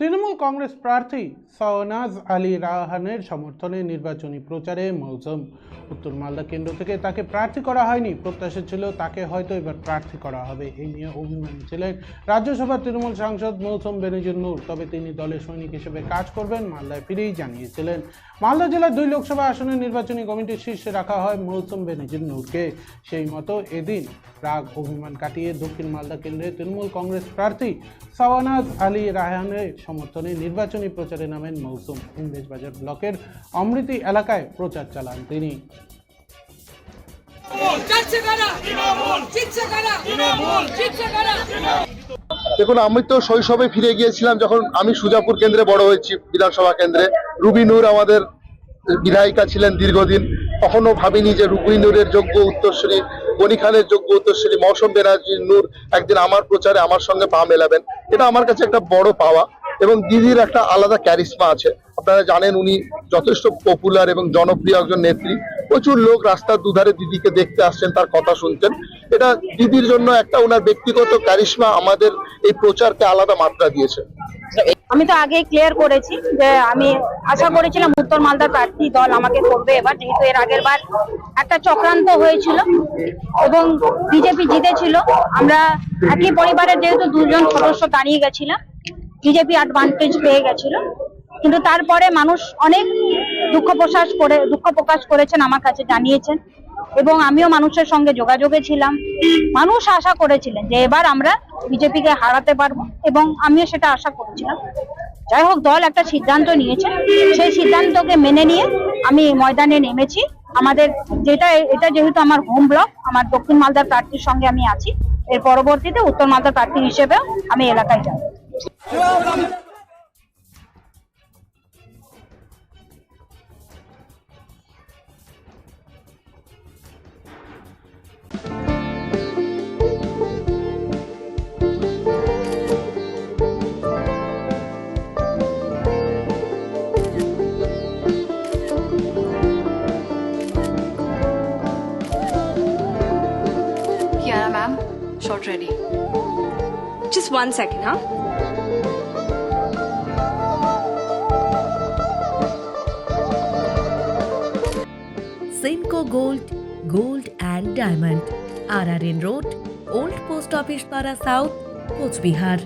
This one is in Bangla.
তৃণমূল কংগ্রেস প্রার্থী সওনাজ আলী রাহানের সমর্থনে নির্বাচনী প্রচারে মৌসুম উত্তর মালদা কেন্দ্র থেকে তাকে প্রার্থী করা হয়নি। প্রত্যাশা ছিল তাকে হয়তো এবার প্রার্থী করা হবে। এই নিয়ে অভিমানী ছিলেন রাজ্যসভার তৃণমূল সাংসদ মৌসুম বেনজির নূর। তবে তিনি দলের সৈনিক হিসেবে কাজ করবেন মালদায় ফিরেই জানিয়েছিলেন। মালদা জেলার দুই লোকসভা আসনের নির্বাচনী কমিটির শীর্ষে রাখা হয় মৌসুম বেনজির নূরকে। সেই মতো এদিন রাগ অভিমান কাটিয়ে দক্ষিণ মালদা কেন্দ্রে তৃণমূল কংগ্রেস প্রার্থী সওয়ানাজ আলী রায়হানের সমর্থনে নির্বাচনী প্রচারে নামেন মৌসুম ইংরেজবাজার ব্লকের অমৃতি এলাকায় প্রচার চালান তিনি। দেখুন, আমি তো শৈশবে ফিরে গিয়েছিলাম যখন আমি সুজাপুর কেন্দ্রে বড় হয়েছি, বিধানসভা কেন্দ্রে। রুবি নূর আমাদের বিধায়িকা ছিলেন দীর্ঘদিন। কখনো ভাবিনি যে রুবি নূরের যোগ্য উত্তরসূরি গনি খানের যোগ্য উত্তরসূরি মৌসুম বেনার্জি নূর একদিন আমার প্রচারে আমার সঙ্গে পা মেলাবেন। এটা আমার কাছে একটা বড় পাওয়া। এবং দিদির একটা আলাদা ক্যারিসমা আছে। আপনারা জানেন উনি যথেষ্ট পপুলার এবং জনপ্রিয় একজন নেত্রী। প্রচুর লোক রাস্তার দুধারে দিদিকে দেখতে আসছেন, তার কথা শুনছেন। এটা দিদির জন্য একটা ওনার ব্যক্তিগত ক্যারিসমা আমাদের এই প্রচারকে আলাদা মাত্রা দিয়েছে। আমি তো আগে ক্লিয়ার করেছি যে আমি আশা করেছিলাম উত্তর মালদার প্রার্থী দল আমাকে করবে এবার, যেহেতু এর আগের বার একটা চক্রান্ত হয়েছিল এবং বিজেপি জিতেছিল। আমরা একই পরিবারের যেহেতু দুজন সদস্য দাঁড়িয়ে গেছিলাম বিজেপি অ্যাডভান্টেজ পেয়ে গেছিল। কিন্তু তারপরে মানুষ অনেক দুঃখ প্রকাশ করে, দুঃখ প্রকাশ করেছেন, আমার কাছে জানিয়েছেন। এবং আমিও মানুষের সঙ্গে যোগাযোগে ছিলাম। মানুষ আশা করেছিলেন যে এবার আমরা বিজেপিকে হারাতে পারব এবং আমিও সেটা আশা করেছিলাম। যাই হোক, দল একটা সিদ্ধান্ত নিয়েছে। সেই সিদ্ধান্তকে মেনে নিয়ে আমি ময়দানে নেমেছি। আমাদের যেটা, এটা যেহেতু আমার হোম ব্লক আমার দক্ষিণ মালদার প্রার্থীর সঙ্গে আমি আছি। এর পরবর্তীতে উত্তর মালদার প্রার্থী হিসেবেও আমি এলাকায় যাব। Kiara ma'am, shot ready. Just one second, huh? Simco gold gold and diamond R R N road old post office পাড়া সাউথ কোচবিহার